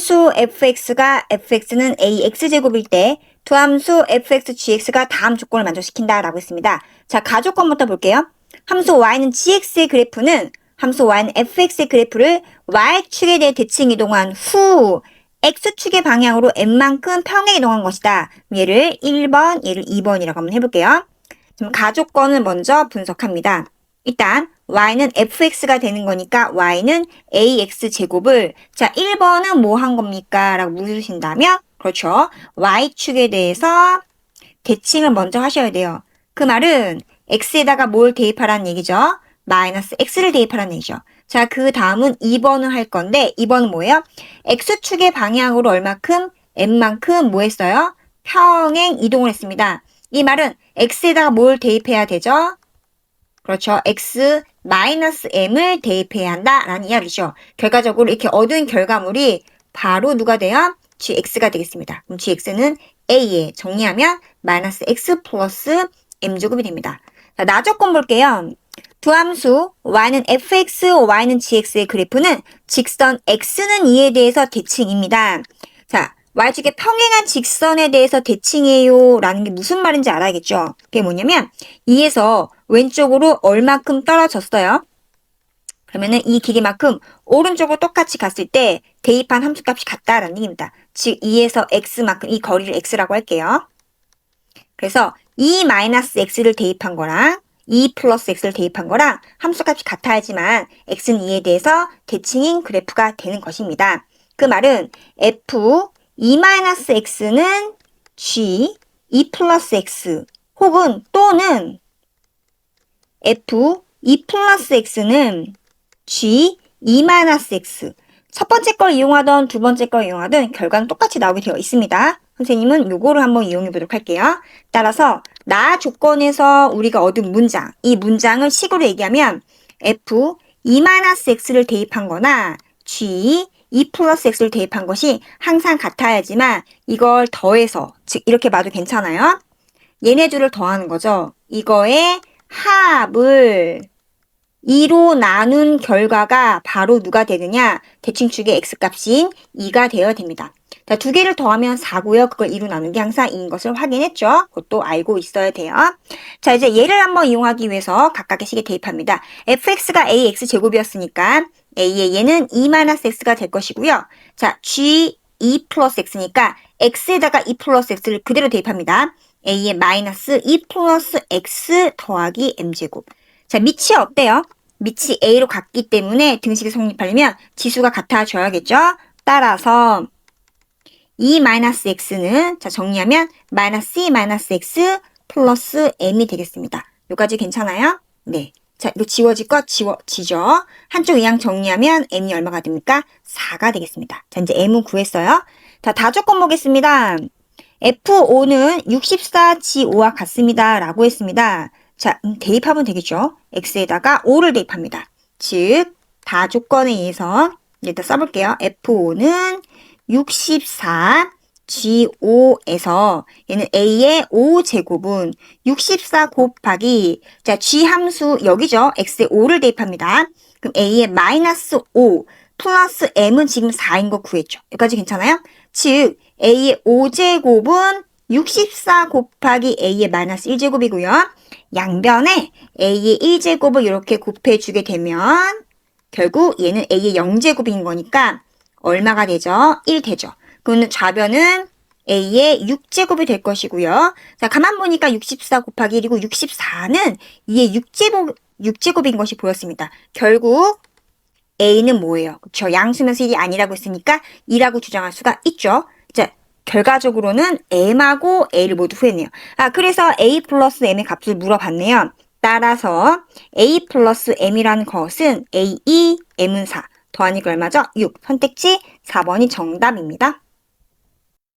함수 fx가 fx는 ax제곱일 때 두 함수 fx, gx가 다음 조건을 만족시킨다 라고 했습니다. 자, 가조건부터 볼게요. 함수 y는 gx의 그래프는 함수 y는 fx의 그래프를 y축에 대해 대칭 이동한 후 x축의 방향으로 n만큼 평행 이동한 것이다. 얘를 1번, 얘를 2번이라고 한번 해볼게요. 그럼 가조건을 먼저 분석합니다. 일단 y는 fx가 되는 거니까 y는 ax 제곱을 자 1번은 뭐 한 겁니까? 라고 물으신다면 그렇죠. y축에 대해서 대칭을 먼저 하셔야 돼요. 그 말은 x에다가 뭘 대입하라는 얘기죠? 마이너스 x를 대입하라는 얘기죠. 자, 그 다음은 2번을 할 건데 2번은 뭐예요? x축의 방향으로 얼마큼? n만큼 뭐 했어요? 평행 이동을 했습니다. 이 말은 x에다가 뭘 대입해야 되죠? 그렇죠. x 마이너스 m을 대입해야 한다라는 이야기죠. 결과적으로 이렇게 얻은 결과물이 바로 누가 돼요? gx가 되겠습니다. 그럼 gx는 a에 정리하면 마이너스 x 플러스 m제곱이 됩니다. 자, 나조건 볼게요. 두 함수 y는 fx, y는 gx의 그래프는 직선 x는 2에 대해서 대칭입니다. 자, y축의 평행한 직선에 대해서 대칭해요 라는 게 무슨 말인지 알아야겠죠? 그게 뭐냐면 2에서 왼쪽으로 얼마큼 떨어졌어요. 그러면은 이 길이만큼 오른쪽으로 똑같이 갔을 때 대입한 함수값이 같다라는 얘기입니다. 즉 2에서 x만큼 이 거리를 x라고 할게요. 그래서 2 마이너스 x를 대입한 거랑 2 플러스 x를 대입한 거랑 함수값이 같아야지만 x는 2에 대해서 대칭인 그래프가 되는 것입니다. 그 말은 f 2 마이너스 x는 g 2 플러스 x 혹은 또는 f 2 플러스 x는 g 2 마이너스 x 첫 번째 걸 이용하던 두 번째 걸 이용하든 결과는 똑같이 나오게 되어 있습니다. 선생님은 요거를 한번 이용해 보도록 할게요. 따라서 나 조건에서 우리가 얻은 문장, 이 문장을 식으로 얘기하면 f 2-x를 대입한 거나 g 2 플러스 x를 대입한 것이 항상 같아야지만 이걸 더해서, 즉 이렇게 봐도 괜찮아요. 얘네 줄을 더하는 거죠. 이거의 합을 2로 나눈 결과가 바로 누가 되느냐? 대칭축의 x값인 2가 되어야 됩니다. 자, 두 개를 더하면 4고요. 그걸 2로 나눈 게 항상 2인 것을 확인했죠. 그것도 알고 있어야 돼요. 자, 이제 얘를 한번 이용하기 위해서 각각의 식에 대입합니다. fx가 ax 제곱이었으니까 a의 얘는 2-x가 될 것이고요. 자, g 2 플러스 x니까 x에다가 2 플러스 x를 그대로 대입합니다. a의 마이너스 2 플러스 x 더하기 m제곱. 자, 밑이 어때요? 밑이 A로 같기 때문에 등식이 성립하려면 지수가 같아져야겠죠? 따라서 2-x는 자 정리하면 마이너스 2-x 플러스 m이 되겠습니다. 여기까지 괜찮아요? 네. 자, 이거 지워질 거 지워지죠? 한쪽 이항 정리하면 m이 얼마가 됩니까? 4가 되겠습니다. 자, 이제 m은 구했어요. 자, 다조건 보겠습니다. F5는 64G5와 같습니다. 라고 했습니다. 자, 음, 대입하면 되겠죠. x에다가 5를 대입합니다. 즉, 다 조건에 의해서 일단 써볼게요. f5는 64 g5에서 얘는 a의 5제곱은 64 곱하기 자 g 함수 여기죠. x에 5를 대입합니다. 그럼 a의 마이너스 5 플러스 m은 지금 4인 거 구했죠. 여기까지 괜찮아요? 즉 a의 5제곱은 64 곱하기 a의 마이너스 1제곱이고요. 양변에 a의 1제곱을 이렇게 곱해주게 되면 결국 얘는 a의 0제곱인 거니까 얼마가 되죠? 1 되죠. 그러면 좌변은 a의 6제곱이 될 것이고요. 자, 가만 보니까 64 곱하기 1이고 64는 2의 6제곱, 6제곱인 것이 보였습니다. 결국 a는 뭐예요? 그렇죠? 양수면서 1이 아니라고 했으니까 2라고 주장할 수가 있죠. 자, 결과적으로는 m하고 a를 모두 후했네요. 아, 그래서 a 플러스 m의 값을 물어봤네요. 따라서 a 플러스 m이라는 것은 a2, m은 4. 더하니까 얼마죠? 6. 선택지 4번이 정답입니다.